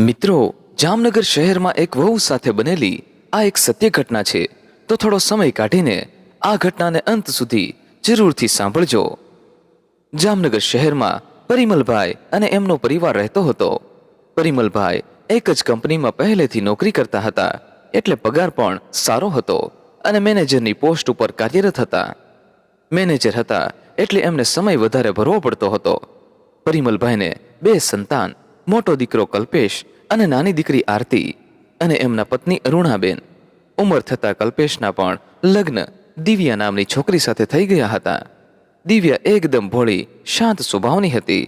મિત્રો, જામનગર શહેરમાં એક વહુ સાથે બનેલી આ એક સત્ય ઘટના છે. તો થોડો સમય કાઢીને આ ઘટનાને અંત સુધી જરૂરથી સાંભળજો. જામનગર શહેરમાં પરિમલભાઈ અને એમનો પરિવાર રહેતો હતો. પરિમલભાઈ એક જ કંપનીમાં પહેલેથી નોકરી કરતા હતા. એટલે પગાર પણ સારો હતો અને મેનેજરની પોસ્ટ ઉપર કાર્યરત હતા. મેનેજર હતા એટલે એમને સમય વધારે ભરવો પડતો હતો. પરિમલભાઈને બે સંતાન મોટો દીકરો કલ્પેશ અને નાની દીકરી આરતી અને એમના પત્ની અરુણાબેન ઉંમર થતાં કલ્પેશના પણ લગ્ન દિવ્યા નામની છોકરી સાથે થઈ ગયા હતા. દિવ્યા એકદમ ભોળી, શાંત સ્વભાવની હતી.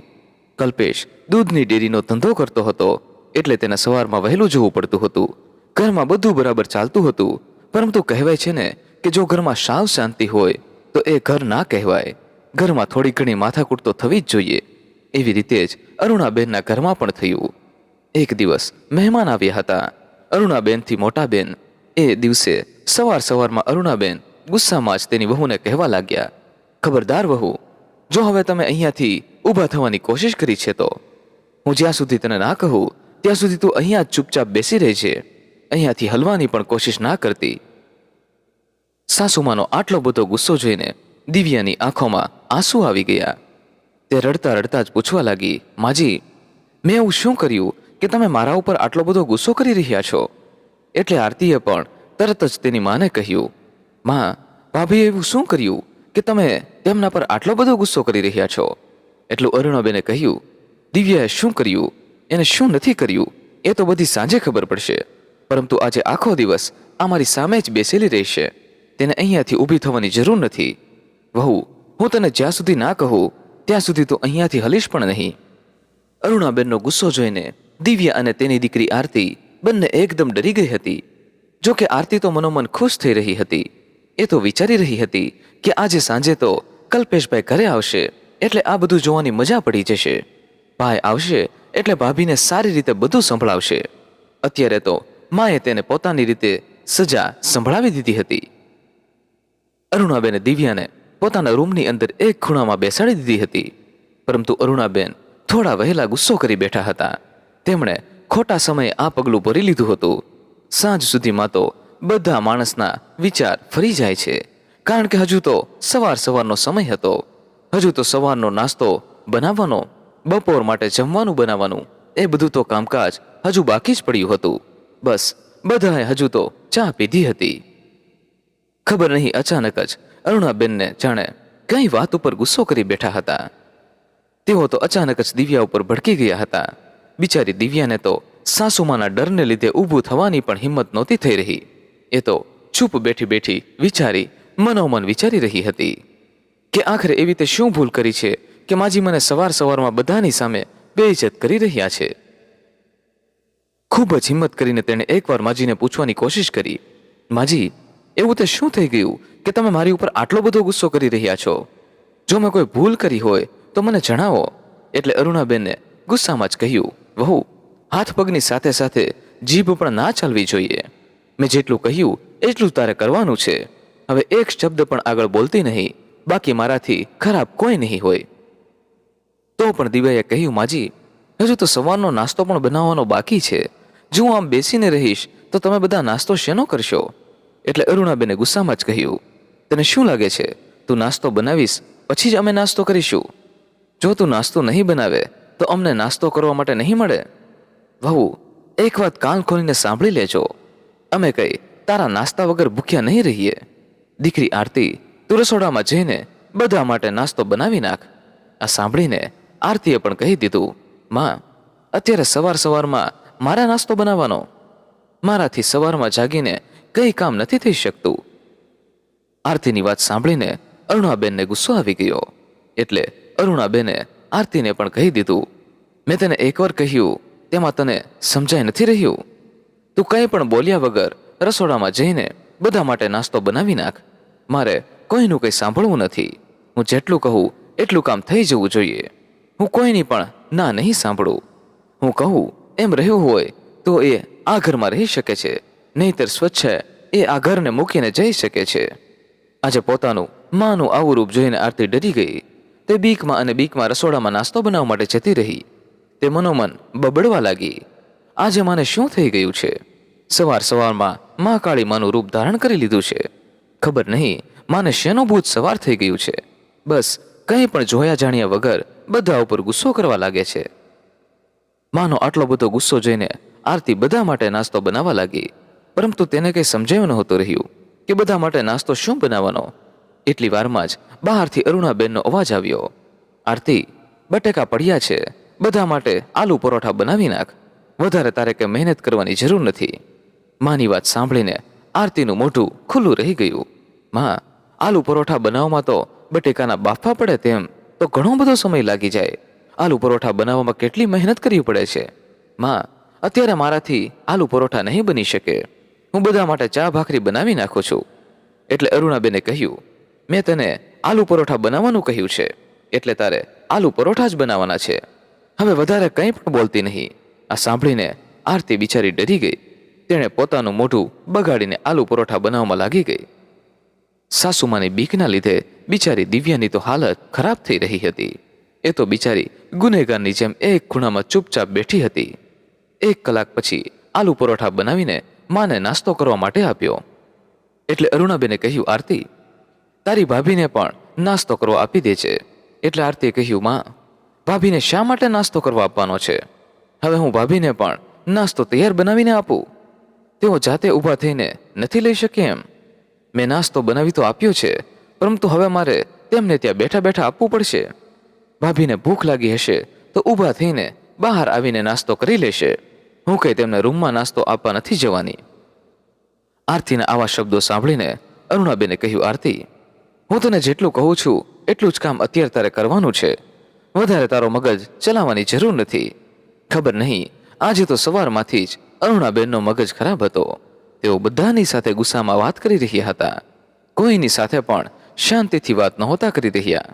કલ્પેશ દૂધની ડેરીનો ધંધો કરતો હતો એટલે તેને સવારમાં વહેલું જવું પડતું હતું. ઘરમાં બધું બરાબર ચાલતું હતું, પરંતુ કહેવાય છે ને કે જો ઘરમાં સાવ શાંતિ હોય, તો એ ઘર ના કહેવાય. ઘરમાં થોડી ઘણી માથાકૂટ તો થવી જ જોઈએ. એવી રીતે જ અરુણાબેનના ઘરમાં પણ થયું. એક દિવસ મહેમાન આવ્યા હતા. અરુણાબેનથી મોટા બેન એ દિવસે સવાર સવારમાં અરુણાબેન ગુસ્સામાં જ તેની વહુને કહેવા લાગ્યા, ખબરદાર વહુ, જો હવે તમે અહીંયાથી ઊભા થવાની કોશિશ કરી છે તો? હું જ્યાં સુધી તને ના કહું, ત્યાં સુધી તું અહીંયા જ ચૂપચાપ બેસી રહેજે. અહીંયાથી હલવાની પણ કોશિશ ના કરતી. સાસુમાનો આટલો બધો ગુસ્સો જોઈને દિવ્યાની આંખોમાં આંસુ આવી ગયા. તે રડતા રડતા જ પૂછવા લાગી, માજી, મેં એવું શું કર્યું કે તમે મારા ઉપર આટલો બધો ગુસ્સો કરી રહ્યા છો? એટલે આરતીએ પણ તરત જ તેની માને કહ્યું, માં, ભાભીએ એવું શું કર્યું કે તમે તેમના પર આટલો બધો ગુસ્સો કરી રહ્યા છો? એટલું અરુણાબેને કહ્યું, દિવ્યાએ શું કર્યું? એને શું નથી કર્યું? એ તો બધી સાંજે ખબર પડશે. પરંતુ આજે આખો દિવસ આ મારી સામે જ બેસેલી રહેશે. તેને અહીંયાથી ઊભી થવાની જરૂર નથી. વહુ, હું તને જ્યાં સુધી ના કહું ત્યાં સુધી તો અહીંયાથી હલીશ પણ નહીં. અરુણાબેનનો ગુસ્સો જોઈને દિવ્યા અને તેની દીકરી આરતી બંને એકદમ ડરી ગઈ હતી. જો કે આરતી તો મનોમન ખુશ થઈ રહી હતી. એ તો વિચારી રહી હતી કે આજે સાંજે તો કલ્પેશભાઈ ઘરે આવશે, એટલે આ બધું જોવાની મજા પડી જશે. ભાઈ આવશે, એટલે ભાભીને સારી રીતે બધું સંભળાવશે. અત્યારે તો માએ તેને પોતાની રીતે સજા સંભળાવી દીધી હતી. અરુણાબેને દિવ્યાને પોતાના રૂમની અંદર એક ખૂણામાં બેસાડી દીધી હતી. પરંતુ અરુણાબેન થોડા વહેલા ગુસ્સો કરી બેઠા હતા. તેમણે ખોટા સમયે આ પગલું ભરી લીધું હતું. સાંજ સુધીમાં તો બધા માણસના વિચાર ફરી જાય છે. કારણ કે હજુ તો સવાર સવારનો સમય હતો. હજુ તો સવારનો નાસ્તો બનાવવાનો, બપોર માટે જમવાનું બનાવવાનું, એ બધું તો કામકાજ હજુ બાકી જ પડ્યું હતું. બસ બધાએ હજુ તો ચા પીધી હતી. ખબર નહીં અચાનક જ અરુણાબેનને જાણે કઈ વાત ઉપર ગુસ્સો કરી બેઠા હતા. તેઓ તો અચાનક જ દિવ્યા ઉપર ભડકી ગયા હતા. બિચારી દિવ્યાને તો સાસુમાના ડરને લીધે ઊભું થવાની પણ હિંમત નહોતી થઈ રહી. એ તો ચૂપ બેઠી બેઠી વિચારી, મનોમન વિચારી રહી હતી. કે આખરે એવી તે શું ભૂલ કરી છે કે માજી મને સવાર સવારમાં બધાની સામે બેઇજ્જત કરી રહ્યા છે? ખૂબ જ હિંમત કરીને તેણે એકવાર માજીને પૂછવાની કોશિશ કરી. માજી એવું તે શું થઈ ગયું કે તમે મારી ઉપર આટલો બધો ગુસ્સો કરી રહ્યા છો? જો મેં કોઈ ભૂલ કરી હોય, તો મને જણાવો. એટલે અરુણાબેનને ગુસ્સામાં જ કહ્યું, વહુ, હાથ પગની સાથે સાથે જીભ પણ ના ચાલવી જોઈએ. મેં જેટલું કહ્યું, એટલું તારે કરવાનું છે. હવે એક શબ્દ પણ આગળ બોલતી નહીં, બાકી મારાથી ખરાબ કોઈ નહીં હોય. તો પણ દિવ્યાએ કહ્યું, માજી, હજુ તો સવારનો નાસ્તો પણ બનાવવાનો બાકી છે. જો હું આમ બેસીને રહીશ, તો તમે બધા નાસ્તો શેનો કરશો? એટલે અરુણાબેને ગુસ્સામાં જ કહ્યું, તને શું લાગે છે? તું નાસ્તો બનાવીશ? પછી જ અમે નાસ્તો કરીશું. જો તું નાસ્તો નહીં બનાવે, તો અમને નાસ્તો કરવા માટે નહીં મળે. વહુ, એક વાત કાન ખોલીને સાંભળી લેજો. અમે કઈ તારા નાસ્તા વગર ભૂખ્યા નહીં રહીએ. દીકરી આરતી, તું રસોડામાં જઈને બધા માટે નાસ્તો બનાવી નાખ. આ સાંભળીને આરતીએ પણ કહી દીધું, માં, અત્યારે સવાર સવારમાં મારા નાસ્તો બનાવવાનો. મારાથી સવારમાં જાગીને કંઈ કામ નથી થઈ શકતું. આરતીની વાત સાંભળીને અરુણાબેનને ગુસ્સો આવી ગયો. એટલે અરુણાબેને આરતીને પણ કહી દીધું, મેં તને એકવાર કહ્યું, તેમાં તને સમજાય નથી રહ્યું. તું કંઈ પણ બોલ્યા વગર રસોડામાં જઈને બધા માટે નાસ્તો બનાવી નાખ. મારે કોઈનું કંઈ સાંભળવું નથી. હું જેટલું કહું, એટલું કામ થઈ જવું જોઈએ. હું કોઈની પણ ના નહીં સાંભળું. હું કહું, એમ રહ્યું હોય તો એ આ ઘરમાં રહી શકે છે. નહીતર સ્વચ્છ એ આ ઘરને મૂકીને જઈ શકે છે. આજે પોતાનું માનું આવું રૂપ જોઈને આરતી ડરી ગઈ. તે બીકમાં અને બીકમાં રસોડામાં નાસ્તો બનાવવા માટે જતી રહી. તે મનોમન બબડવા લાગી. આજે મને શું થઈ ગયું છે? સવાર સવારમાં મા કાળી માનું રૂપ ધારણ કરી લીધું છે. ખબર નહીં માને શેનું ભૂત સવાર થઈ ગયું છે. બસ કંઈ પણ જોયા જાણ્યા વગર બધા ઉપર ગુસ્સો કરવા લાગે છે. માનો આટલો બધો ગુસ્સો જોઈને આરતી બધા માટે નાસ્તો બનાવવા લાગી. પરંતુ તેને કંઈ સમજાયું નહોતું રહ્યું કે બધા માટે નાસ્તો શું બનાવવાનો. એટલી વારમાં જ બહારથી અરુણાબેનનો અવાજ આવ્યો. આરતી, બટેકા પડ્યા છે. બધા માટે આલુ પરોઠા બનાવી નાખ. વધારે તારે કે મહેનત કરવાની જરૂર નથી. માની વાત સાંભળીને આરતીનું મોઢું ખુલ્લું રહી ગયું. માં, આલુ પરોઠા બનાવવામાં તો બટેકાના બાફા પડે તેમ તો ઘણો બધો સમય લાગી જાય. આલુ પરોઠા બનાવવામાં કેટલી મહેનત કરવી પડે છે. માં, અત્યારે મારાથી આલુ પરોઠા નહીં બની શકે. હું બધા માટે ચા ભાખરી બનાવી નાખું છું. એટલે અરુણાબેને કહ્યું, મેં તને આલુ પરોઠા બનાવવાનું કહ્યું છે. એટલે તારે આલુ પરોઠા જ બનાવવાના છે. હવે વધારે કંઈ પણ બોલતી નહીં. આ સાંભળીને આરતી બિચારી ડરી ગઈ. તેણે પોતાનું મોઢું બગાડીને આલુ પરોઠા બનાવવામાં લાગી ગઈ. સાસુમાની બીકના લીધે બિચારી દિવ્યાની તો હાલત ખરાબ થઈ રહી હતી. એ તો બિચારી ગુનેગારની જેમ એક ખૂણામાં ચૂપચાપ બેઠી હતી. એક કલાક પછી આલુ પરોઠા બનાવીને માને નાસ્તો કરવા માટે આપ્યો. એટલે અરુણાબેને કહ્યું, આરતી, તારી ભાભીને પણ નાસ્તો કરવા આપી દે છે. એટલે આરતીએ કહ્યું, માં, ભાભીને શા માટે નાસ્તો કરવા આપવાનો છે? હવે હું ભાભીને પણ નાસ્તો તૈયાર બનાવીને આપું. તેઓ જાતે ઊભા થઈને નથી લઈ શકે એમ. મેં નાસ્તો બનાવી તો આપ્યો છે, પરંતુ હવે મારે તેમને ત્યાં બેઠા બેઠા આપવું પડશે. ભાભીને ભૂખ લાગી હશે તો ઊભા થઈને બહાર આવીને નાસ્તો કરી લેશે. હું કંઈ તેમને રૂમમાં નાસ્તો આપવા નથી જવાની. આરતીના આવા શબ્દો સાંભળીને અરુણાબેને કહ્યું, આરતી, હું તને જેટલું કહું છું, એટલું જ કામ અત્યારે તારે કરવાનું છે. વધારે તારો મગજ ચલાવવાની જરૂર નથી. ખબર નહીં, આજે તો સવારમાંથી જ અરુણાબેનનો મગજ ખરાબ હતો. તેઓ બધાની સાથે ગુસ્સામાં વાત કરી રહ્યા હતા. કોઈની સાથે પણ શાંતિથી વાત નહોતા કરી રહ્યા.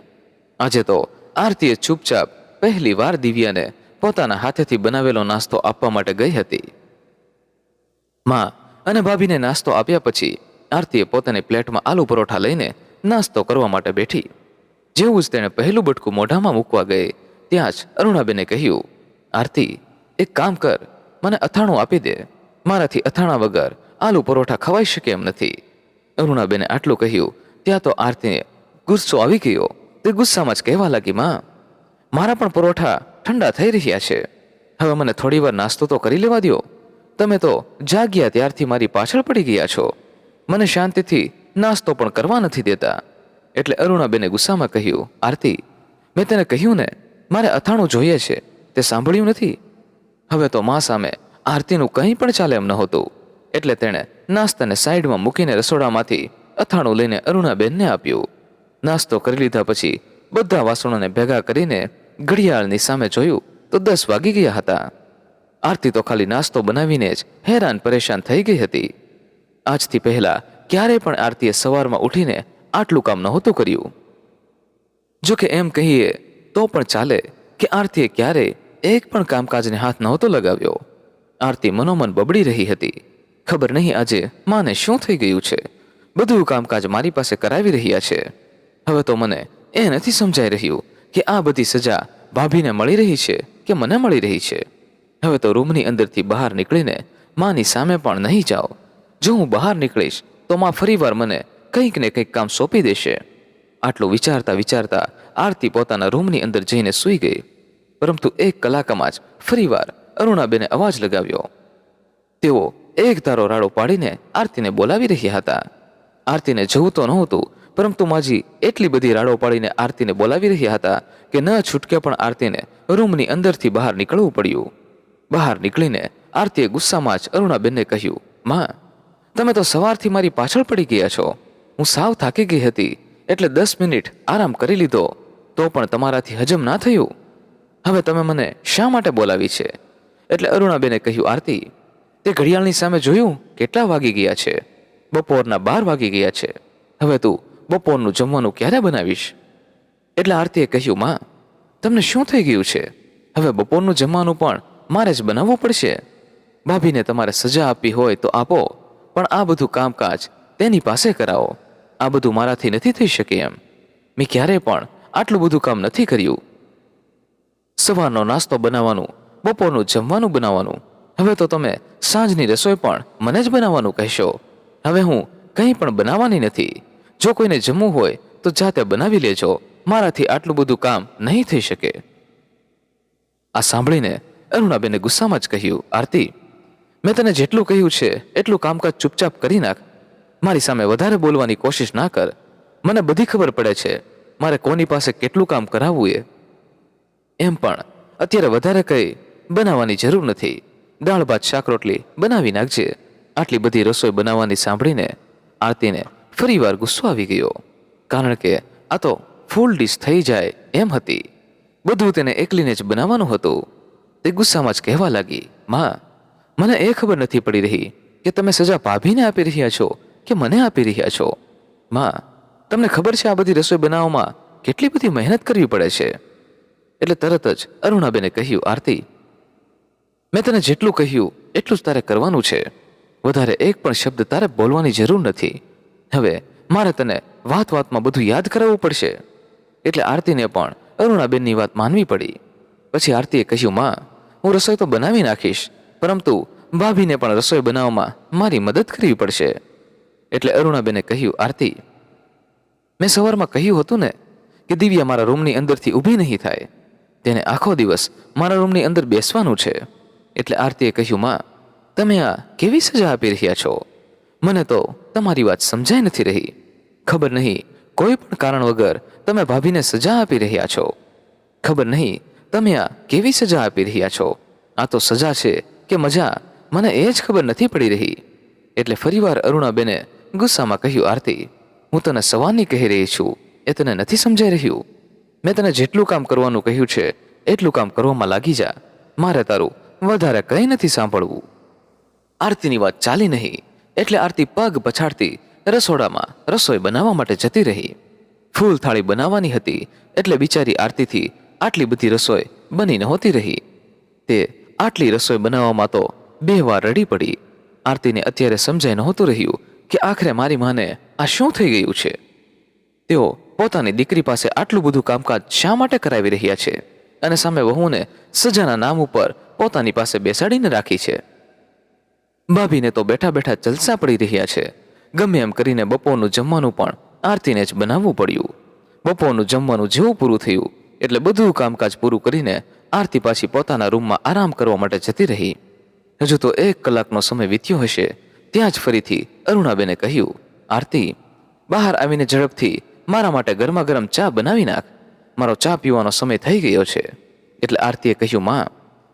આજે તો આરતીએ ચૂપચાપ પહેલી વાર દિવ્યાને પોતાના હાથેથી બનાવેલો નાસ્તો આપવા માટે ગઈ હતી. માં અને ભાભીને નાસ્તો આપ્યા પછી આરતીએ પોતાની પ્લેટમાં આલુ પરોઠા લઈને નાસ્તો કરવા માટે બેઠી. જેવું જ તેણે પહેલું બટકું મોઢામાં મૂકવા ગઈ, ત્યાં જ અરુણાબેને કહ્યું, આરતી, એક કામ કર, મને અથાણું આપી દે. મારાથી અથાણા વગર આલુ પરોઠા ખવાઈ શકે એમ નથી. અરુણાબેને આટલું કહ્યું, ત્યાં તો આરતીને ગુસ્સો આવી ગયો. તે ગુસ્સામાં જ કહેવા લાગી, માં. મારા પણ પરોઠા ઠંડા થઈ રહ્યા છે. હવે મને થોડીવાર નાસ્તો તો કરી લેવા દ્યો. તમે તો જાગ્યા ત્યારથી મારી પાછળ પડી ગયા છો. મને શાંતિથી નાસ્તો પણ કરવા નથી દેતા. એટલે અરુણાબેને ગુસ્સામાં કહ્યું, આરતી, મેં તેને કહ્યું ને, મારે અથાણું જોઈએ છે. તે સાંભળ્યું નથી? હવે તો મા સામે આરતીનું કંઈ પણ ચાલે એમ નહોતું. એટલે તેણે નાસ્તાને સાઈડમાં મૂકીને રસોડામાંથી અથાણું લઈને અરુણાબેનને આપ્યું. નાસ્તો કરી લીધા પછી બધા વાસણોને ભેગા કરીને ઘડિયાળની સામે જોયું તો દસ વાગી ગયા હતા. આરતી તો ખાલી નાસ્તો બનાવીને જ હેરાન પરેશાન થઈ ગઈ હતી. આજથી પહેલા ક્યારેય પણ આરતીએ સવારમાં ઉઠીને આટલું કામ નહોતું કર્યું. જો કે એમ કહીએ તો પણ ચાલે કે આરતીએ ક્યારેય એક પણ કામકાજને હાથ નહોતો લગાવ્યો. આરતી મનોમન બબડી રહી હતી. ખબર નહીં આજે માને શું થઈ ગયું છે. બધું કામકાજ મારી પાસે કરાવી રહ્યા છે. હવે તો મને એ નથી સમજાઈ રહ્યું કે આ બધી સજા ભાભીને મળી રહી છે કે મને મળી રહી છે? હવે તો રૂમની અંદરથી બહાર નીકળીને માની સામે પણ નહીં જાઓ. જો હું બહાર નીકળીશ, તો માં ફરીવાર મને કંઈક ને કંઈક કામ સોંપી દેશે. આટલું વિચારતા વિચારતા આરતી પોતાના રૂમની અંદર જઈને સૂઈ ગઈ. પરંતુ એક કલાકમાં જ ફરીવાર અરુણાબેને અવાજ લગાવ્યો. તેઓ એક તારો રાડો પાડીને આરતીને બોલાવી રહ્યા હતા. આરતીને જવું તો નહોતું પરંતુ માજી એટલી બધી રાડો પાડીને આરતીને બોલાવી રહ્યા હતા કે ન છૂટકે પણ આરતીને રૂમની અંદરથી બહાર નીકળવું પડ્યું. બહાર નીકળીને આરતીએ ગુસ્સામાં જ અરુણાબેનને કહ્યું, માં, તમે તો સવારથી મારી પાછળ પડી ગયા છો. હું સાવ થાકી ગઈ હતી, એટલે દસ મિનિટ આરામ કરી લીધો. તો પણ તમારાથી હજમ ના થયું. હવે તમે મને શા માટે બોલાવી છે? એટલે અરુણાબેને કહ્યું, આરતી, તે ઘડિયાળની સામે જોયું કેટલા વાગી ગયા છે? બપોરના બાર વાગી ગયા છે. હવે તું બપોરનું જમવાનું ક્યારે બનાવીશ? એટલે આરતીએ કહ્યું, માં, તમને શું થઈ ગયું છે? હવે બપોરનું જમવાનું પણ મારે જ બનાવવું પડશે. ભાભીને તમારે સજા આપવી હોય તો આપો, પણ આ બધું કામકાજ તેની પાસે કરાવો. આ બધું મારાથી નથી થઈ શકે એમ. મેં ક્યારેય પણ આટલું બધું કામ નથી કર્યું. સવારનો નાસ્તો બનાવવાનું, બપોરનું જમવાનું બનાવવાનું. હવે તો તમે સાંજની રસોઈ પણ મને જ બનાવવાનું કહેશો. હવે હું કંઈ પણ બનાવવાની નથી. જો કોઈને જમવું હોય, તો જાતે બનાવી લેજો. મારાથી આટલું બધું કામ નહીં થઈ શકે. આ સાંભળીને અરુણાબેને ગુસ્સામાં જ કહ્યું, આરતી, મેં તને જેટલું કહ્યું છે, એટલું કામકાજ ચૂપચાપ કરી નાખ. મારી સામે વધારે બોલવાની કોશિશ ના કર. મને બધી ખબર પડે છે, મારે કોની પાસે કેટલું કામ કરાવવું એ. એમ પણ અત્યારે વધારે કંઈ બનાવવાની જરૂર નથી. દાળ, ભાત, શાક, રોટલી બનાવી નાખજે. આટલી બધી રસોઈ બનાવવાની સાંભળીને આરતીને ફરીવાર ગુસ્સો આવી ગયો, કારણ કે આ તો ફૂલ ડીશ થઈ જાય એમ હતી. બધું તેને એકલીને જ બનાવવાનું હતું. તે ગુસ્સામાં જ કહેવા લાગી, માં, મને એ ખબર નથી પડી રહી કે તમે સજા ભાભીને આપી રહ્યા છો કે મને આપી રહ્યા છો? માં, તમને ખબર છે આ બધી રસોઈ બનાવવામાં કેટલી બધી મહેનત કરવી પડે છે? એટલે તરત જ અરુણાબેને કહ્યું, આરતી, મેં તને જેટલું કહ્યું, એટલું જ તારે કરવાનું છે. વધારે એક પણ શબ્દ તારે બોલવાની જરૂર નથી. હવે મારે તને વાત વાતમાં બધું યાદ કરાવવું પડશે. એટલે આરતીને પણ અરુણાબેનની વાત માનવી પડી. પછી આરતીએ કહ્યું, માં, હું રસોઈ તો બનાવી નાખીશ, પરંતુ ભાભીને પણ રસોઈ બનાવવામાં મારી મદદ કરવી પડશે. એટલે અરુણાબેને કહ્યું, આરતી, મેં સવારમાં કહ્યું હતું ને કે દિવ્યા મારા રૂમની અંદરથી ઊભી નહીં થાય. તેને આખો દિવસ મારા રૂમની અંદર બેસવાનું છે. એટલે આરતીએ કહ્યું, માં, તમે આ કેવી સજા આપી રહ્યા છો? મને તો તમારી વાત સમજાઈ નથી રહી. ખબર નહીં, કોઈ પણ કારણ વગર તમે ભાભીને સજા આપી રહ્યા છો. ખબર નહીં, તમે આ કેવી સજા આપી રહ્યા છો? આ તો સજા છે કે મજા, મને એ જ ખબર નથી પડી રહી. એટલે ફરીવાર અરુણાબેને ગુસ્સામાં કહ્યું, આરતી, હું તને સવારની કહી રહી છું, એ તને નથી સમજાઈ રહ્યું. મેં તને જેટલું કામ કરવાનું કહ્યું છે, એટલું કામ કરવામાં લાગી જા. મારે તારું વધારે કંઈ નથી સાંભળવું. આરતીની વાત ચાલી નહીં. એટલે આરતી પગ પછાડતી રસોડામાં રસોઈ બનાવવા માટે જતી રહી. ફૂલ થાળી બનાવવાની હતી એટલે બિચારી આરતીથી આટલી બધી રસોઈ બની નહોતી રહી. તે આટલી રસોઈ બનાવવામાં તો બે વાર રડી પડી. આરતીને અત્યારે સમજાઈ નહોતું રહ્યું કે આખરે મારી માને આ શું થઈ ગયું છે? તેઓ પોતાની દીકરી પાસે આટલું બધું કામકાજ શા માટે કરાવી રહ્યા છે? અને સામે વહુને સજાના નામ ઉપર પોતાની પાસે બેસાડીને રાખી છે. ભાભીને તો બેઠા બેઠા જલસા પડી રહ્યા છે. ગમે એમ કરીને બપોરનું જમવાનું પણ આરતીને જ બનાવવું પડ્યું. બપોરનું જમવાનું જેવું પૂરું થયું, એટલે બધું કામકાજ પૂરું કરીને આરતી પાછી પોતાના રૂમમાં આરામ કરવા માટે જતી રહી. હજુ તો એક કલાકનો સમય વીત્યો હશે, ત્યાં જ ફરીથી અરુણાબેને કહ્યું, આરતી, બહાર આવીને ઝડપથી મારા માટે ગરમા ગરમ ચા બનાવી નાખ. મારો ચા પીવાનો સમય થઈ ગયો છે. એટલે આરતીએ કહ્યું, માં,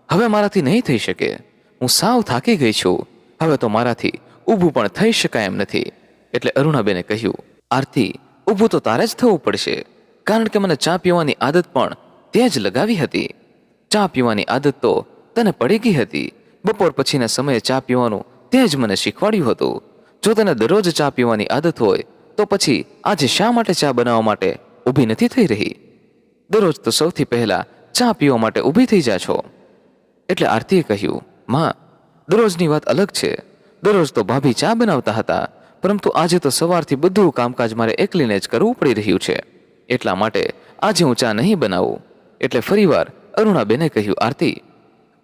હવે મારાથી નહીં થઈ શકે. હું સાવ થાકી ગઈ છું. હવે તો મારાથી ઊભું પણ થઈ શકાય એમ નથી. એટલે અરુણાબેને કહ્યું, આરતી, ઊભું તો તારે જ થવું પડશે. કારણ કે મને ચા પીવાની આદત પણ તે જ લગાવી હતી. ચા પીવાની આદત તો તને પડી ગઈ હતી. બપોર પછીના સમયે ચા પીવાનું તે જ મને શીખવાડ્યું હતું. જો તને દરરોજ ચા પીવાની આદત હોય, તો પછી આજે શા માટે ચા બનાવવા માટે ઊભી નથી થઈ રહી? દરરોજ તો સૌથી પહેલા ચા પીવા માટે ઊભી થઈ જા છો. એટલે આરતીએ કહ્યું, માં દરરોજની વાત અલગ છે. દરરોજ તો ભાભી ચા બનાવતા હતા, પરંતુ આજે તો સવારથી બધું કામકાજ મારે એકલીને જ કરવું પડી રહ્યું છે. એટલા માટે આજે હું ચા નહીં બનાવું. એટલે ફરીવાર અરુણાબેને કહ્યું, આરતી,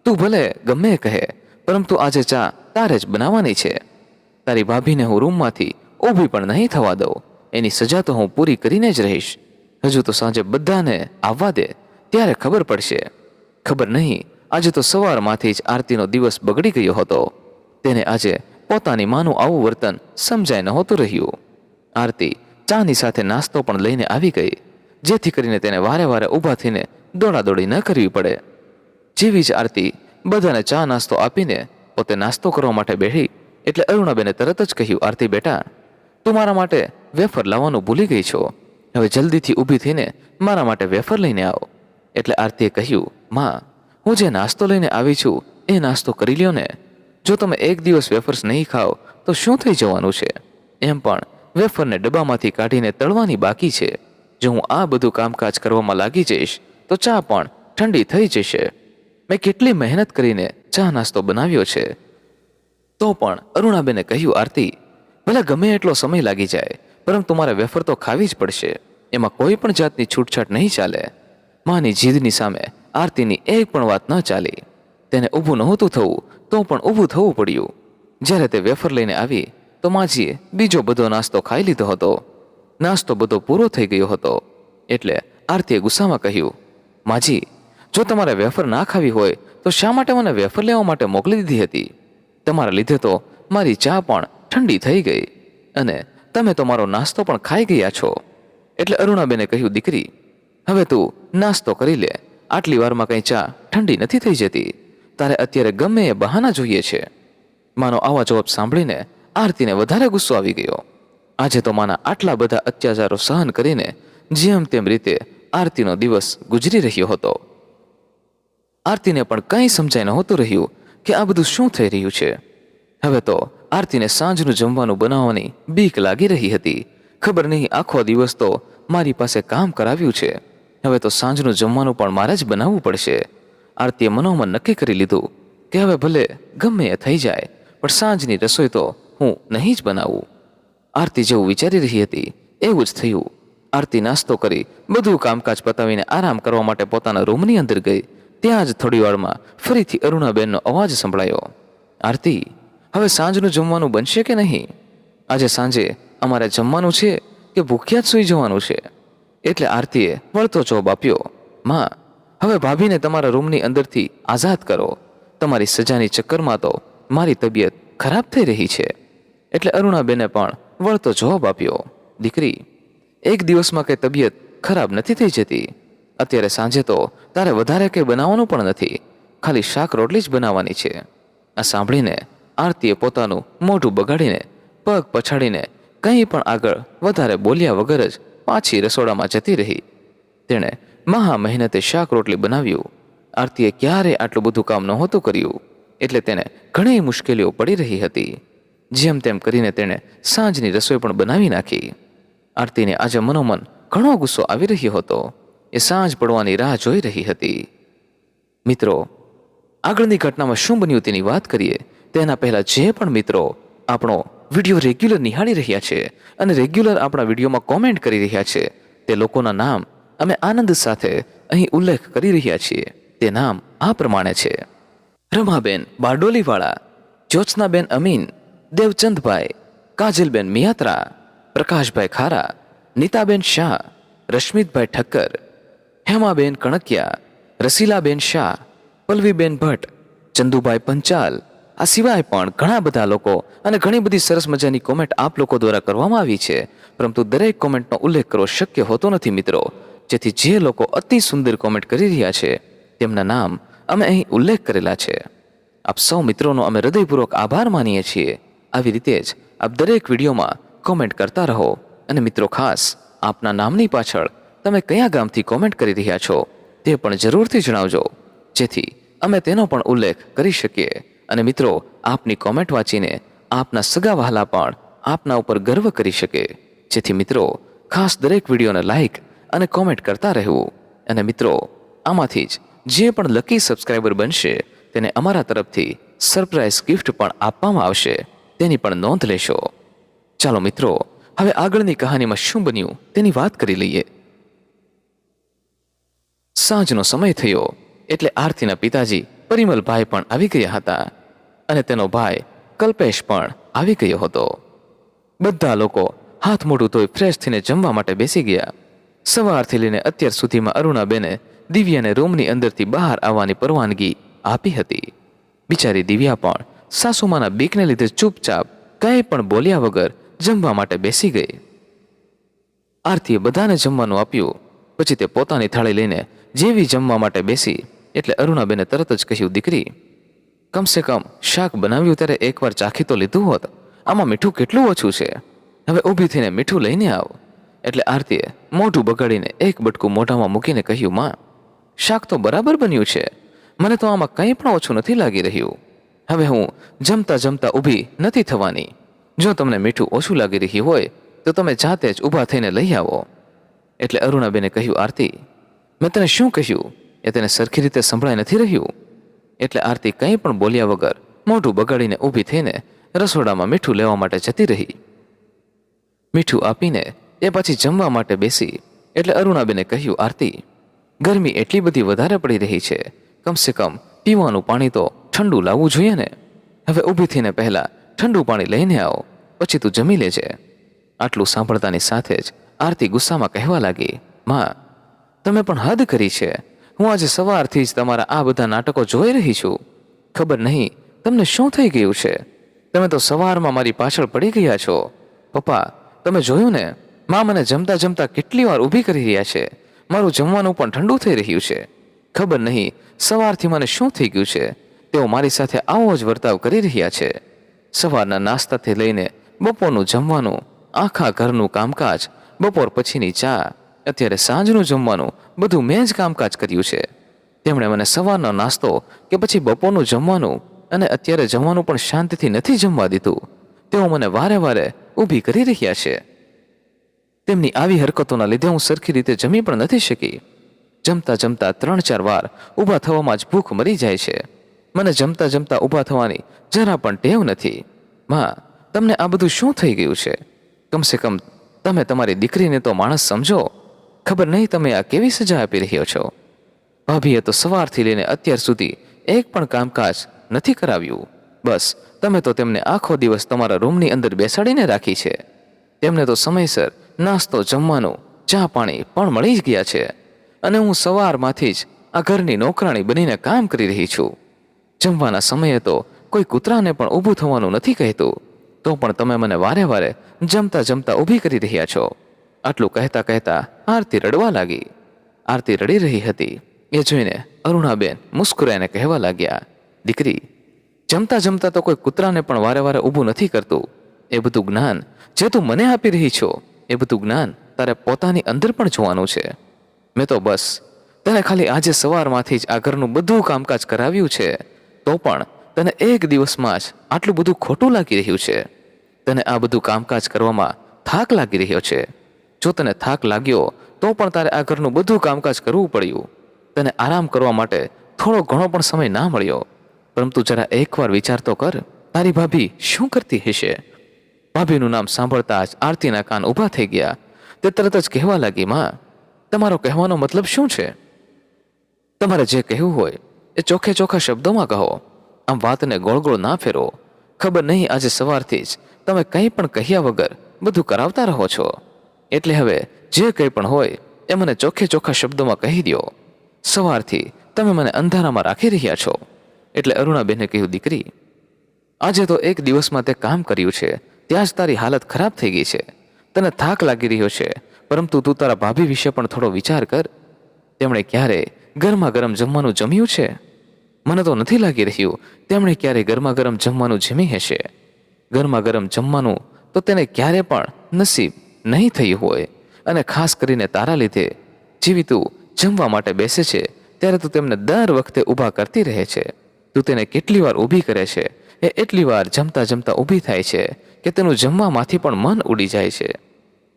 તું ભલે ગમે કહે, પરંતુ આજે ચા તારે જ બનાવવાની છે. તારી ભાભીને હું રૂમમાંથી ઊભી પણ નહીં થવા દઉં. એની સજા તો હું પૂરી કરીને જ રહીશ. હજુ તો સાંજે બધાને આવવા દે, ત્યારે ખબર પડશે. ખબર નહીં આજે તો સવારમાંથી જ આરતીનો દિવસ બગડી ગયો હતો. તેને આજે પોતાની માનું આવું વર્તન સમજાય નહોતું રહ્યું. આરતી ચાની સાથે નાસ્તો પણ લઈને આવી ગઈ, જેથી કરીને તેને વારે વારે ઊભા થઈને દોડાદોડી ન કરવી પડે. જેવી જ આરતી બધાને ચા નાસ્તો આપીને પોતે નાસ્તો કરવા માટે બેઠી, એટલે અરુણાબેને તરત જ કહ્યું, આરતી બેટા, તું મારા માટે વેફર લાવવાનું ભૂલી ગઈ છો. હવે જલ્દીથી ઊભી થઈને મારા માટે વેફર લઈને આવો. એટલે આરતીએ કહ્યું, માં હું જે નાસ્તો લઈને આવી છું, એ નાસ્તો કરી લ્યો ને. જો તમે એક દિવસ વેફર્સ નહીં ખાઓ, તો શું થઈ જવાનું છે? એમ પણ વેફરને ડબ્બામાંથી કાઢીને તળવાની બાકી છે. જો હું આ બધું કામકાજ કરવામાં લાગી જઈશ, તો ચા પણ ઠંડી થઈ જશે. મેં કેટલી મહેનત કરીને ચા નાસ્તો બનાવ્યો છે. તો પણ અરુણાબેને કહ્યું, આરતી, ભલે ગમે એટલો સમય લાગી જાય, પરંતુ મારે વેફર તો ખાવી જ પડશે. એમાં કોઈ પણ જાતની છૂટછાટ નહીં ચાલે. માની જીદની સામે આરતીની એક પણ વાત ન ચાલી. તેને ઊભું નહોતું થવું, તો પણ ઊભું થવું પડ્યું. જ્યારે તે વેફર લઈને આવી, તો માજીએ બીજો બધો નાસ્તો ખાઈ લીધો હતો. નાસ્તો બધો પૂરો થઈ ગયો હતો. એટલે આરતીએ ગુસ્સામાં કહ્યું, માજી, જો તમારે વેફર ના ખાવી હોય, તો શા માટે મને વેફર લેવા માટે મોકલી દીધી હતી? તમારા લીધે તો મારી ચા પણ ઠંડી થઈ ગઈ, અને તમે તો મારો નાસ્તો પણ ખાઈ ગયા છો. એટલે અરુણાબેને કહ્યું, દીકરી, હવે તું નાસ્તો કરી લે. આટલી વારમાં કંઈ ચા ઠંડી નથી થઈ જતી. તારે અત્યારે ગમે એ બહાના જોઈએ છે. માનો આવા જવાબ સાંભળીને આરતીને વધારે ગુસ્સો આવી ગયો. આજે તો માના આટલા બધા અત્યાચારો સહન કરીને જેમ તેમ રીતે આરતીનો દિવસ ગુજરી રહ્યો હતો. આરતીને પણ કંઈ સમજાય નહોતું રહ્યું કે આ બધું શું થઈ રહ્યું છે. હવે તો આરતીને સાંજનું જમવાનું બનાવવાની બીક લાગી રહી હતી. ખબર નહીં આખો દિવસ તો મારી પાસે કામ કરાવ્યું છે. હવે તો સાંજનું જમવાનું પણ મારે જ બનાવવું પડશે. આરતીએ મનોમન નક્કી કરી લીધું કે હવે ભલે ગમે એ થઈ જાય, પણ સાંજની રસોઈ તો હું નહીં જ બનાવું. આરતી જેવું વિચારી રહી હતી, એવું જ થયું. આરતી નાસ્તો કરી બધું કામકાજ પતાવીને આરામ કરવા માટે પોતાના રૂમની અંદર ગઈ. ત્યાં જ થોડી વારમાં ફરીથી અરુણાબેનનો અવાજ સંભળાયો. આરતી, હવે સાંજનું જમવાનું બનશે કે નહીં? આજે સાંજે અમારે જમવાનું છે કે ભૂખ્યા જ સૂઈ જવાનું છે? એટલે આરતીએ વળતો જવાબ આપ્યો, માં, હવે ભાભીને તમારા રૂમની અંદરથી આઝાદ કરો. તમારી સજાની ચક્કરમાં તો મારી તબિયત ખરાબ થઈ રહી છે. એટલે અરુણાબેને પણ વળતો જવાબ આપ્યો, દીકરી, એક દિવસમાં કંઈ તબિયત ખરાબ નથી થઈ જતી. અત્યારે સાંજે તો તારે વધારે કંઈ બનાવવાનું પણ નથી. ખાલી શાક રોટલી જ બનાવવાની છે. આ સાંભળીને આરતીએ પોતાનું મોઢું બગાડીને પગ પછાડીને કંઈ પણ આગળ વધારે બોલ્યા વગર જ પાછી રસોડામાં જતી રહી. તેણે મહા મહેનતે શાક રોટલી બનાવ્યું. આરતીએ ક્યારે આટલું બધું કામ નહોતું કર્યું? એટલે તેને ઘણી મુશ્કેલીઓ પડી રહી હતી. જેમ તેમ કરીને તેણે સાંજની રસોઈ પણ બનાવી નાખી. આરતીને આજે મનોમન ઘણો ગુસ્સો આવી રહ્યો હતો. એ સાંજ પડવાની રાહ જોઈ રહી હતી. મિત્રો, આગળની ઘટનામાં શું બન્યું તેની વાત કરીએ? તેના પહેલા જે પણ મિત્રો આપણો વીડિયો રેગ્યુલર નિહાળી રહ્યા છે અને રેગ્યુલર આપણા વિડીયોમાં કોમેન્ટ કરી રહ્યા છે. તે લોકોના નામ અમે આનંદ સાથે અહીં ઉલ્લેખ કરી રહ્યા છીએ. તે નામ આ પ્રમાણે છે. રમાબેન બારડોલીવાળા, જ્યોત્સનાબેન અમીન, દેવચંદભાઈ, કાજલબેન મિયાત્રા, પ્રકાશભાઈ ખારા, નીતાબેન શાહ, રશ્મિતભાઈ ઠક્કર, હેમાબેન કણકિયા, રસીલાબેન શાહ પલ્લવીબેન ભટ્ટ, ચંદુભાઈ પંચાલ આ સિવાય પણ ઘણા બધા લોકો અને ઘણી બધી સરસ મજાની કોમેન્ટ આપ લોકો દ્વારા કરવામાં આવી છે. પરંતુ દરેક કોમેન્ટનો ઉલ્લેખ કરવો શક્ય હોતો નથી મિત્રો. જેથી જે લોકો અતિ સુંદર કોમેન્ટ કરી રહ્યા છે, તેમના નામ અમે અહીં ઉલ્લેખ કરેલા છે. આપ સૌ મિત્રોનો અમે હૃદયપૂર્વક આભાર માનીએ છીએ. આવી રીતે જ આપ દરેક વિડીયોમાં કોમેન્ટ કરતા રહો. અને મિત્રો ખાસ, આપના નામની પાછળ તમે કયા ગામથી કોમેન્ટ કરી રહ્યા છો તે પણ જરૂરથી જણાવજો. જેથી અમે તેનો પણ ઉલ્લેખ કરી શકીએ. અને મિત્રો, આપની કોમેન્ટ વાંચીને આપના સગા વહાલા પણ આપના ઉપર ગર્વ કરી શકે. જેથી મિત્રો, ખાસ દરેક વિડીયોને લાઈક અને કોમેન્ટ કરતા રહેવું. અને મિત્રો, આમાંથી જ જે પણ લકી સબસ્ક્રાઈબર બનશે, તેને અમારા તરફથી સરપ્રાઈઝ ગિફ્ટ પણ આપવામાં આવશે. તેની પણ નોંધ લેશો. ચાલો મિત્રો, હવે આગળની કહાનીમાં શું બન્યું તેની વાત કરી લઈએ. સાંજનો સમય થયો, એટલે આરતીના પિતાજી પરિમલભાઈ પણ આવી ગયા હતા. અને તેનો ભાઈ કલ્પેશ પણ આવી ગયો હતો. બધા લોકો હાથ મોઢું ધોઈ ફ્રેશ થઈને જમવા માટે બેસી ગયા. સવારથી લઈને અત્યાર સુધીમાં અરુણાબેને દિવ્યાને રૂમની અંદરથી બહાર આવવાની પરવાનગી આપી હતી. બિચારી દિવ્યા પણ સાસુમાના બીકને લીધે ચૂપચાપ કંઈ પણ બોલ્યા વગર જમવા માટે બેસી ગઈ. આરતીએ બધાને જમવાનું આપ્યું. પછી તે પોતાની થાળી લઈને જેવી જમવા માટે બેસી એટલે અરુણાબેને તરત જ કહ્યું, દીકરી કમસે કમ શાક બનાવ્યું ત્યારે એકવાર ચાખી તો લીધું હોત. આમાં મીઠું કેટલું ઓછું છે? હવે ઊભી થઈને મીઠું લઈને આવ. એટલે આરતીએ મોઢું બગાડીને એક બટકું મોઢામાં મૂકીને કહ્યું, માં, શાક તો બરાબર બન્યું છે. મને તો આમાં કંઈ પણ ઓછું નથી લાગી રહ્યું. હવે હું જમતા જમતા ઊભી નથી થવાની. જો તમને મીઠું ઓછું લાગી રહ્યું હોય, તો તમે જાતે જ ઊભા થઈને લઈ આવો. એટલે અરુણાબેને કહ્યું, આરતી, મેં તને શું કહ્યું? એ તેને સરખી રીતે સંભળાઈ નથી રહ્યું? એટલે આરતી કંઈ પણ બોલ્યા વગર મોઢું બગાડીને ઊભી થઈને રસોડામાં મીઠું લેવા માટે જતી રહી. મીઠું આપીને એ પછી જમવા માટે બેસી એટલે અરુણાબેને કહ્યું, આરતી, ગરમી એટલી બધી વધારે પડી રહી છે. કમસે કમ પીવાનું પાણી તો ઠંડુ લાવવું જોઈએ ને. હવે ઊભી થઈને પહેલાં ઠંડુ પાણી લઈને આવો, પછી તું જમી લેજે. આટલું સાંભળતાની સાથે જ આરતી ગુસ્સામાં કહેવા લાગી, માં, તમે પણ હદ કરી છે. હું આજે સવારથી જ તમારા આ બધા નાટકો જોઈ રહી છું. ખબર નહીં, તમને શું થઈ ગયું છે? તમે તો સવારમાં મારી પાછળ પડી ગયા છો. પપ્પા, તમે જોયું ને? મા મને જમતા જમતા કેટલી વાર ઊભી કરી રહ્યા છે. મારું જમવાનું પણ ઠંડુ થઈ રહ્યું છે. ખબર નહીં, સવારથી મને શું થઈ ગયું છે? તેઓ મારી સાથે આવો જ વર્તાવ કરી રહ્યા છે. સવારના નાસ્તાથી લઈને બપોરનું જમવાનું, આખા ઘરનું કામકાજ, બપોર પછીની ચા અત્યારે સાંજનું જમવાનું બધું મેં જ કામકાજ કર્યું છે. તેમણે મને સવારનો નાસ્તો કે પછી બપોરનું જમવાનું અને અત્યારે જમવાનું પણ શાંતિથી નથી જમવા દીધું. તેઓ મને વારે વારે ઊભી કરી રહ્યા છે. તેમની આવી હરકતોના લીધે હું સરખી રીતે જમી પણ નથી શકી. જમતા જમતા ત્રણ ચાર વાર ઊભા થવામાં જ ભૂખ મરી જાય છે. મને જમતા જમતા ઊભા થવાની જરા પણ ટેવ નથી. માં, તમને આ બધું શું થઈ ગયું છે? કમસે કમ તમે તમારી દીકરીને તો માણસ સમજો. ખબર નહીં તમે આ કેવી સજા આપી રહ્યો છો? ભાભીએ તો સવારથી લઈને અત્યાર સુધી એક પણ કામકાજ નથી કરાવ્યું. બસ, તમે તો તેમને આખો દિવસ તમારા રૂમની અંદર બેસાડીને રાખી છે. તેમને તો સમયસર નાસ્તો, જમવાનું, ચા પાણી પણ મળી જ ગયા છે. અને હું સવારમાંથી જ આ ઘરની નોકરાણી બનીને કામ કરી રહી છું. જમવાના સમયે તો કોઈ કૂતરાને પણ ઊભું થવાનું નથી કહેતું. તો પણ તમે મને વારે વારે જમતા જમતા ઊભી કરી રહ્યા છો. આટલું કહેતા કહેતા આરતી રડવા લાગી. આરતી રડી રહી હતી. એ જોઈને અરુણાબેન મુસ્કુરાઈને કહેવા લાગ્યા, દીકરી, જમતા જમતા તો કોઈ કૂતરાને પણ વારે વારે ઊભું નથી કરતું. એ બધું જ્ઞાન જે તું મને આપી રહી છો, એ બધું જ્ઞાન તારે પોતાની અંદર પણ જોવાનું છે. મેં તો બસ તને ખાલી આજે સવારમાંથી જ આ ઘરનું બધું કામકાજ કરાવ્યું છે. તો પણ તને એક દિવસમાં જ આટલું બધું ખોટું લાગી રહ્યું છે. તને આ બધું કામકાજ કરવામાં થાક લાગી રહ્યો છે. જો તને થાક લાગ્યો, તો પણ તારે આ ઘરનું બધું કામકાજ કરવું પડ્યું. તને આરામ કરવા માટે થોડો ઘણો પણ સમય ના મળ્યો. પરંતુ જરા એકવાર વિચાર તો કર, તારી ભાભી શું કરતી હશે? ભાભીનું નામ સાંભળતા જ આરતીના કાન ઊભા થઈ ગયા. તે તરત જ કહેવા લાગી, માં, તમારો કહેવાનો મતલબ શું છે? તમારે જે કહેવું હોય, એ ચોખ્ખે ચોખ્ખા શબ્દોમાં કહો. આમ વાતને ગોળ ગોળ ના ફેરો ખબર નહીં આજે સવારથી જ તમે કંઈ પણ કહ્યા વગર બધું કરાવતા રહો છો. એટલે હવે જે કંઈ પણ હોય, એ મને ચોખ્ખે ચોખ્ખા શબ્દોમાં કહી દો સવારથી તમે મને અંધારામાં રાખી રહ્યા છો. એટલે અરુણાબેને કહ્યું, દીકરી, આજે તો એક દિવસમાં તે કામ કર્યું છે. ત્યાં જ તારી હાલત ખરાબ થઈ ગઈ છે. તને થાક લાગી રહ્યો છે. પરંતુ તું તારા ભાભી વિશે પણ થોડો વિચાર કર. તેમણે ક્યારે ગરમા ગરમ જમવાનું જમ્યું છે? મને તો નથી લાગી રહ્યું. તેમણે ક્યારે ગરમા ગરમ જમવાનું જમી હશે? ગરમા ગરમ જમવાનું તો તેને ક્યારે પણ નસીબ નહીં થઈ હોય અને ખાસ કરીને તારા લીધે જેવી તું જમવા માટે બેસે છે, ત્યારે તું તેમને દર વખતે ઊભા કરતી રહે છે. તું તેને કેટલી વાર ઊભી કરે છે, એ એટલી વાર જમતા જમતા ઊભી થાય છે કે તેનું જમવામાંથી પણ મન ઉડી જાય છે.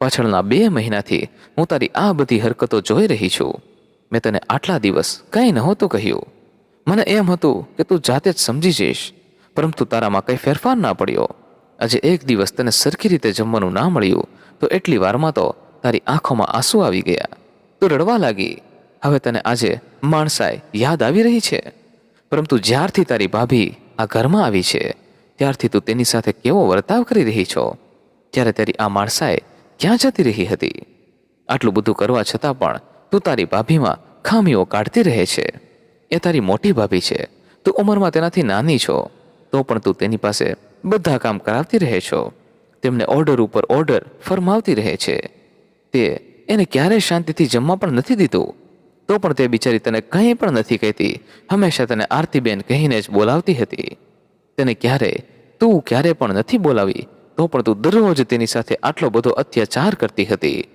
પાછળના બે મહિનાથી હું તારી આ બધી હરકતો જોઈ રહી છું. મેં તને આટલા દિવસ કંઈ નહોતું કહ્યું. મને એમ હતું કે તું જાતે જ સમજી જઈશ, પરંતુ તારામાં કંઈ ફેરફાર ના પડ્યો. આજે એક દિવસ તને સરખી રીતે જમવાનું ના મળ્યું તો એટલી વારમાં તો તારી આંખોમાં આંસુ આવી ગયા. તું રડવા લાગી. હવે તને આજે માણસાઈ યાદ આવી રહી છે. પરંતુ જ્યારથી તારી ભાભી આ ઘરમાં આવી છે, ત્યારથી તું તેની સાથે કેવો વર્તાવ કરી રહી છો? ત્યારે તારી આ માણસાએ ક્યાં જતી રહી હતી? આટલું બધું કરવા છતાં પણ તું તારી ભાભીમાં ખામીઓ કાઢતી રહે છે. એ તારી મોટી ભાભી છે. તું ઉંમરમાં તેનાથી નાની છો. તો પણ તું તેની પાસે બધા કામ કરાવતી રહે છો. તેમને ઓર્ડર ઉપર ઓર્ડર ફરમાવતી રહે છે. તે એને ક્યારેય શાંતિથી જમવા પણ નથી દીધું. તો પણ તે બિચારી તને કંઈ પણ નથી કહેતી. હંમેશા તને આરતીબેન કહીને જ બોલાવતી હતી. તેને ક્યારે, તું ક્યારે પણ નથી બોલાવી, તો પણ તું દરરોજ તેની સાથે આટલો બધો અત્યાચાર કરતી હતી.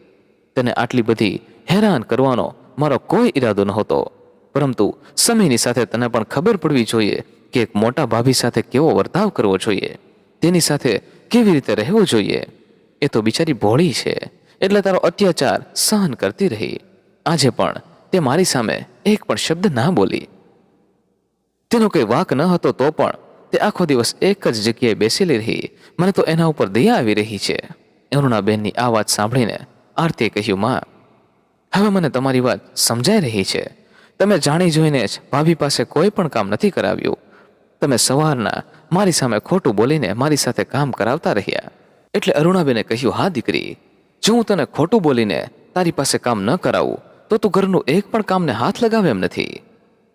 તને આટલી બધી હેરાન કરવાનો મારો કોઈ ઈરાદો નહોતો. પરંતુ સમયની સાથે તને પણ ખબર પડવી જોઈએ કે એક મોટા ભાભી સાથે કેવો વર્તાવ કરવો જોઈએ. તેની સાથે કેવી રીતે રહેવું જોઈએ? એ તો બિચારી ભોળી છે. એટલે તારો અત્યાચાર સહન કરતી રહી. આજે પણ તે મારી સામે એક પણ શબ્દ ના બોલી. તેનો કંઈ વાક ન હતો તો પણ તે આખો દિવસ એક જ જગ્યાએ બેસેલી રહી. મને તો એના ઉપર દયા આવી રહી છે. અરુણાબેનની આ વાત સાંભળીને આરતીએ કહ્યું, માં, હવે મને તમારી વાત સમજાઈ રહી છે. તમે જાણી જોઈને જ ભાભી પાસે કોઈ પણ કામ નથી કરાવ્યું. તમે સવારના મારી સામે ખોટું બોલીને મારી સાથે કામ કરાવતા રહ્યા. એટલે અરુણાબેને કહ્યું, હા, દીકરી, જો હું તને ખોટું બોલીને તારી પાસે કામ ન કરાવું, તો તું ઘરનું એક પણ કામને હાથ લગાવે એમ નથી.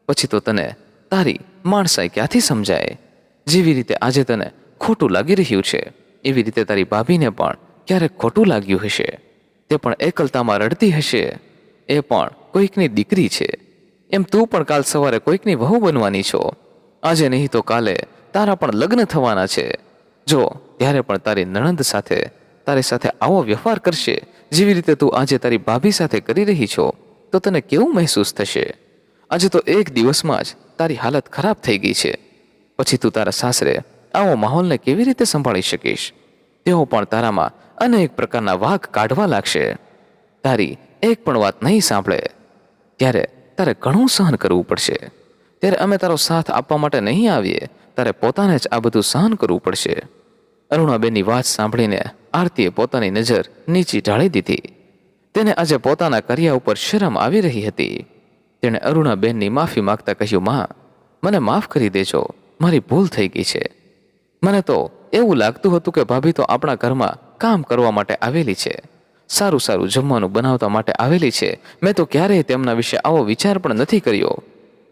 પછી તો તને તારી માણસાઈ ક્યાંથી સમજાય? જેવી રીતે આજે તને ખોટું લાગી રહ્યું છે, એવી રીતે તારી ભાભીને પણ ક્યારેક ખોટું લાગ્યું હશે. તે પણ એકલતામાં રડતી હશે. એ પણ કોઈકની દીકરી છે. એમ તું પણ કાલ સવારે કોઈકની વહુ બનવાની છો. આજે નહીં તો કાલે તારા પણ લગ્ન થવાના છે. જો, ત્યારે પણ તારી નણંદ સાથે, તારી સાથે આવો વ્યવહાર કરશે, જેવી રીતે તું આજે તારી ભાભી સાથે કરી રહી છો, તો તને કેવું મહેસૂસ થશે? આજે તો એક દિવસમાં જ તારી હાલત ખરાબ થઈ ગઈ છે. પછી તું તારા સાસરે આવો માહોલને કેવી રીતે સંભાળી શકીશ? તેઓ પણ તારામાં અનેક પ્રકારના વાઘ કાઢવા લાગશે. તારી એક પણ વાત નહીં સાંભળે. ત્યારે તારે ઘણું સહન કરવું પડશે. ત્યારે અમે તારો સાથ આપવા માટે નહીં આવીએ, તારે પોતાને જ આ બધું સહન કરવું પડશે. અરુણાબેનની વાત સાંભળીને આરતીએ પોતાની નજર નીચી ઢાળી દીધી. તેને આજે પોતાના કર્યા ઉપર શરમ આવી રહી હતી. તેણે અરુણાબેનની માફી માંગતા કહ્યું, માં, મને માફ કરી દેજો, મારી ભૂલ થઈ ગઈ છે. મને તો એવું લાગતું હતું કે ભાભી તો આપણા ઘરમાં કામ કરવા માટે આવેલી છે. સારું સારું જમવાનું બનાવતા માટે આવેલી છે. મેં તો ક્યારેય તેમના વિશે આવો વિચાર પણ નથી કર્યો.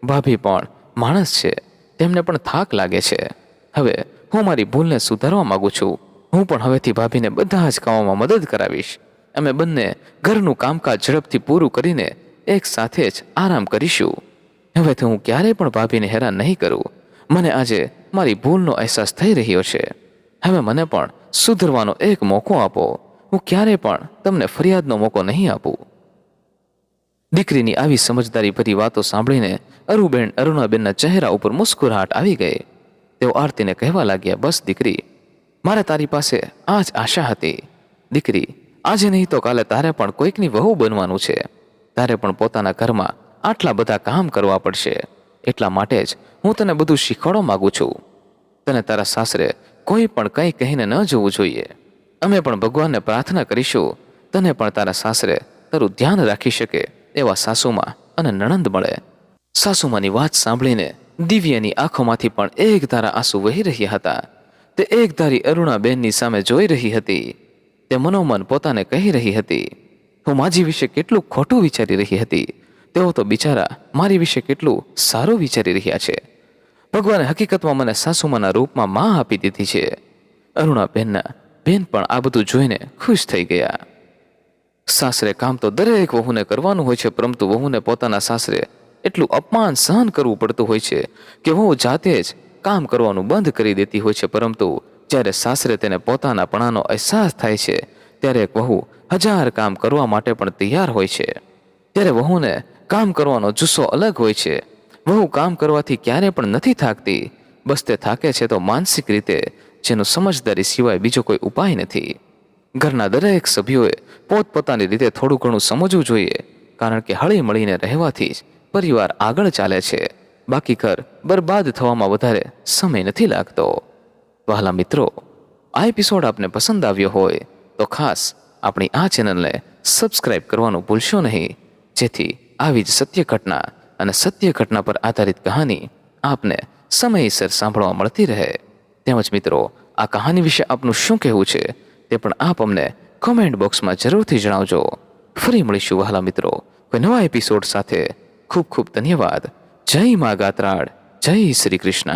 ભાભી પણ માણસ છે, તેમને પણ થાક લાગે છે. હવે હું મારી ભૂલને સુધારવા માંગુ છું. હું પણ હવેથી ભાભીને બધા જ કામોમાં મદદ કરાવીશ. અમે બંને ઘરનું કામકાજ ઝડપથી પૂરું કરીને એક સાથે જ આરામ કરીશું. હવેથી હું ક્યારેય પણ ભાભીને હેરાન નહીં કરું. મને આજે મારી ભૂલનો અહેસાસ થઈ રહ્યો છે. હવે મને પણ સુધરવાનો એક મોકો આપો. હું ક્યારેય પણ તમને ફરિયાદનો મોકો નહીં આપું. દીકરીની આવી સમજદારી ભરી વાતો સાંભળીને અરુબેન અરુણાબેનના ચહેરા ઉપર મુસ્કુરાહટ આવી ગઈ. તેઓ આરતીને કહેવા લાગ્યા, બસ દીકરી, મારે તારી પાસે આ જ આશા હતી. દીકરી, આજે નહીં તો કાલે તારે પણ કોઈકની વહુ બનવાનું છે. તારે પણ પોતાના ઘરમાં આટલા બધા કામ કરવા પડશે. એટલા માટે જ હું તને બધું શીખવાડવા માંગુ છું. તને તારા સાસરે કોઈ પણ કંઈ કહીને ન જવું જોઈએ. અમે પણ ભગવાનને પ્રાર્થના કરીશું. તને પણ તારા સાસરે તારું ધ્યાન રાખી શકે. એવા સાસુમાં અને નણંદ મળે. સાસુમાની વાત સાંભળીને દિવ્યની આંખોમાંથી પણ એક ધારા આંસુ વહી રહ્યા હતા. તે એક ધારી અરુણાબેનની સામે જોઈ રહી હતી. તે મનોમન પોતાને કહી રહી હતી, હું માજી વિશે કેટલું ખોટું વિચારી રહી હતી. તેઓ તો બિચારા મારી વિશે કેટલું સારું વિચારી રહ્યા છે. ભગવાને હકીકતમાં મને સાસુમાના રૂપમાં માં આપી દીધી છે. અરુણાબેનના બેન પણ આ બધું જોઈને ખુશ થઈ ગયા. સાસરે કામ તો દરેક વહુને કરવાનું હોય છે, પરંતુ વહુને પોતાના સાસરે એટલું અપમાન સહન કરવું પડતું હોય છે કે વહુ જાતે જ કામ કરવાનું બંધ કરી દેતી હોય છે, પરંતુ જ્યારે સાસરે તેને પોતાના પણાનો અહેસાસ થાય છે, ત્યારે એક વહુ હજાર કામ કરવા માટે પણ તૈયાર હોય છે. ત્યારે વહુને કામ કરવાનો જુસ્સો અલગ હોય છે. વહુ કામ કરવાથી ક્યારે પણ નથી થાકતી. બસ તે થાકે છે તો માનસિક રીતે જેનો સમજદારી સિવાય બીજો કોઈ ઉપાય નથી. ઘરના દરેક સભ્યોએ પોતપોતાની રીતે થોડું ઘણું સમજવું જોઈએ, કારણ કે હળી મળીને રહેવાથી જ પરિવાર આગળ ચાલે છે. બાકી ઘર બરબાદ થવામાં વધારે સમય નથી લાગતો. વહાલા મિત્રો, આ એપિસોડ આપને પસંદ આવ્યો હોય તો ખાસ આપણી આ ચેનલને સબસ્ક્રાઇબ કરવાનું ભૂલશો નહીં. જેથી આવી જ સત્ય ઘટના અને સત્ય ઘટના પર આધારિત કહાની આપને સમયસર સાંભળવા મળતી રહે. તેમજ મિત્રો, આ કહાની વિશે આપનું શું કહેવું છે તે પણ આપ અમને કોમેન્ટ બોક્સમાં જરૂરથી જણાવજો. ફરી મળીશું વહાલા મિત્રો, કોઈ નવા એપિસોડ સાથે. ખૂબ ખૂબ ધન્યવાદ. જય મા ગાત્રાળ. જય શ્રી કૃષ્ણ.